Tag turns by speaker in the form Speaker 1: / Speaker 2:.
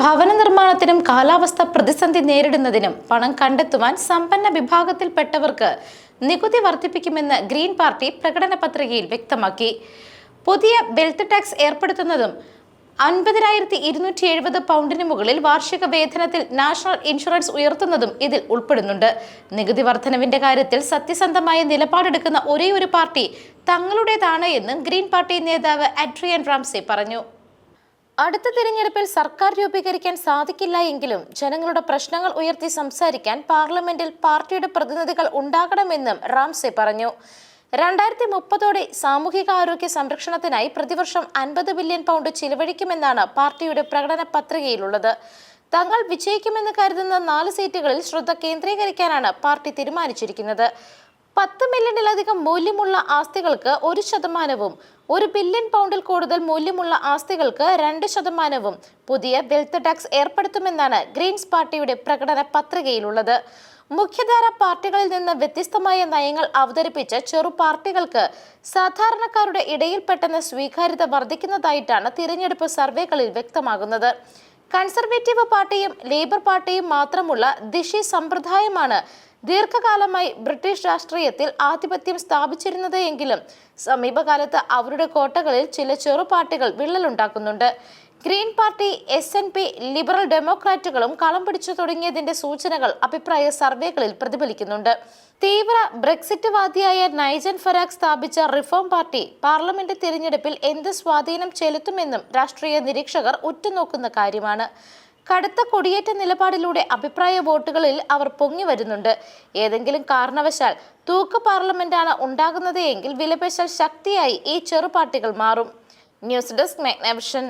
Speaker 1: ഭവന നിർമ്മാണത്തിനും കാലാവസ്ഥ പ്രതിസന്ധി നേരിടുന്നതിനും പണം കണ്ടെത്തുവാൻ സമ്പന്ന വിഭാഗത്തിൽപ്പെട്ടവർക്ക് നികുതി വർദ്ധിപ്പിക്കുമെന്ന് ഗ്രീൻ പാർട്ടി പ്രകടന പത്രികയിൽ വ്യക്തമാക്കി. പുതിയ വെൽത്ത് ടാക്സ് ഏർപ്പെടുത്തുന്നതും അൻപതിനായിരത്തി ഇരുന്നൂറ്റി എഴുപത് പൗണ്ടിന് മുകളിൽ വാർഷിക വേതനത്തിൽ നാഷണൽ ഇൻഷുറൻസ് ഉയർത്തുന്നതും ഇതിൽ ഉൾപ്പെടുന്നുണ്ട്. നികുതി വർധനവിന്റെ കാര്യത്തിൽ സത്യസന്ധമായ നിലപാടെടുക്കുന്ന ഒരേ ഒരു പാർട്ടി തങ്ങളുടേതാണ് എന്നും ഗ്രീൻ പാർട്ടി നേതാവ് അഡ്രിയൻ റാംസെ പറഞ്ഞു. അടുത്ത തിരഞ്ഞെടുപ്പിൽ സർക്കാർ രൂപീകരിക്കാൻ സാധിക്കില്ല എങ്കിലും ജനങ്ങളുടെ പ്രശ്നങ്ങൾ ഉയർത്തി സംസാരിക്കാൻ പാർലമെന്റിൽ പാർട്ടിയുടെ പ്രതിനിധികൾ ഉണ്ടാകണമെന്നും റാംസെ പറഞ്ഞു. രണ്ടായിരത്തി മുപ്പതോടെ സാമൂഹികാരോഗ്യ സംരക്ഷണത്തിനായി പ്രതിവർഷം അൻപത് ബില്യൺ പൗണ്ട് ചിലവഴിക്കുമെന്നാണ് പാർട്ടിയുടെ പ്രകടന പത്രികയിലുള്ളത്. തങ്ങൾ വിജയിക്കുമെന്ന് കരുതുന്ന നാല് സീറ്റുകളിൽ ശ്രദ്ധ കേന്ദ്രീകരിക്കാനാണ് പാർട്ടി തീരുമാനിച്ചിരിക്കുന്നത്. പത്ത് മില്യണിലധികം മൂല്യമുള്ള ആസ്തികൾക്ക് ഒരു ശതമാനവും ഒരു ബില്യൺ പൗണ്ടിൽ കൂടുതൽ മൂല്യമുള്ള ആസ്തികൾക്ക് രണ്ട് ശതമാനവും പുതിയ വെൽത്ത് ടാക്സ് ഏർപ്പെടുത്തുമെന്നാണ് ഗ്രീൻസ് പാർട്ടിയുടെ പ്രകടന പത്രികയിലുള്ളത്. മുഖ്യധാര പാർട്ടികളിൽ നിന്ന് വ്യത്യസ്തമായ നയങ്ങൾ അവതരിപ്പിച്ച ചെറു പാർട്ടികൾക്ക് സാധാരണക്കാരുടെ ഇടയിൽ പെട്ടെന്ന് സ്വീകാര്യത വർദ്ധിക്കുന്നതായിട്ടാണ് തിരഞ്ഞെടുപ്പ് സർവേകളിൽ വ്യക്തമാകുന്നത്. കൺസർവേറ്റീവ് പാർട്ടിയും ലേബർ പാർട്ടിയും മാത്രമുള്ള ദിശി സമ്പ്രദായമാണ് ദീർഘകാലമായി ബ്രിട്ടീഷ് രാഷ്ട്രീയത്തിൽ ആധിപത്യം സ്ഥാപിച്ചിരുന്നത് എങ്കിലും സമീപകാലത്ത് അവരുടെ കോട്ടകളിൽ ചില ചെറുപാർട്ടികൾ വിള്ളലുണ്ടാക്കുന്നുണ്ട്. Green party S N P liberal ഡെമോക്രാറ്റുകളും കളം പിടിച്ചു തുടങ്ങിയതിന്റെ സൂചനകൾ അഭിപ്രായ സർവേകളിൽ പ്രതിഫലിക്കുന്നുണ്ട്. തീവ്ര ബ്രെക്സിറ്റ് വാദിയായ നൈജൻ ഫരാഖ് സ്ഥാപിച്ച റിഫോം പാർട്ടി പാർലമെന്റ് തിരഞ്ഞെടുപ്പിൽ എന്ത് സ്വാധീനം ചെലുത്തുമെന്നും രാഷ്ട്രീയ നിരീക്ഷകർ ഉറ്റുനോക്കുന്ന കാര്യമാണ്. കടുത്ത കൊടിയേറ്റ നിലപാടിലൂടെ അഭിപ്രായ വോട്ടുകളിൽ അവർ പൊങ്ങി വരുന്നുണ്ട്. ഏതെങ്കിലും കാരണവശാൽ തൂക്ക് പാർലമെന്റാണ് ഉണ്ടാകുന്നത് എങ്കിൽ വിലപേശൽ ശക്തിയായി ഈ ചെറുപാർട്ടികൾ മാറും. News desk Magnavision.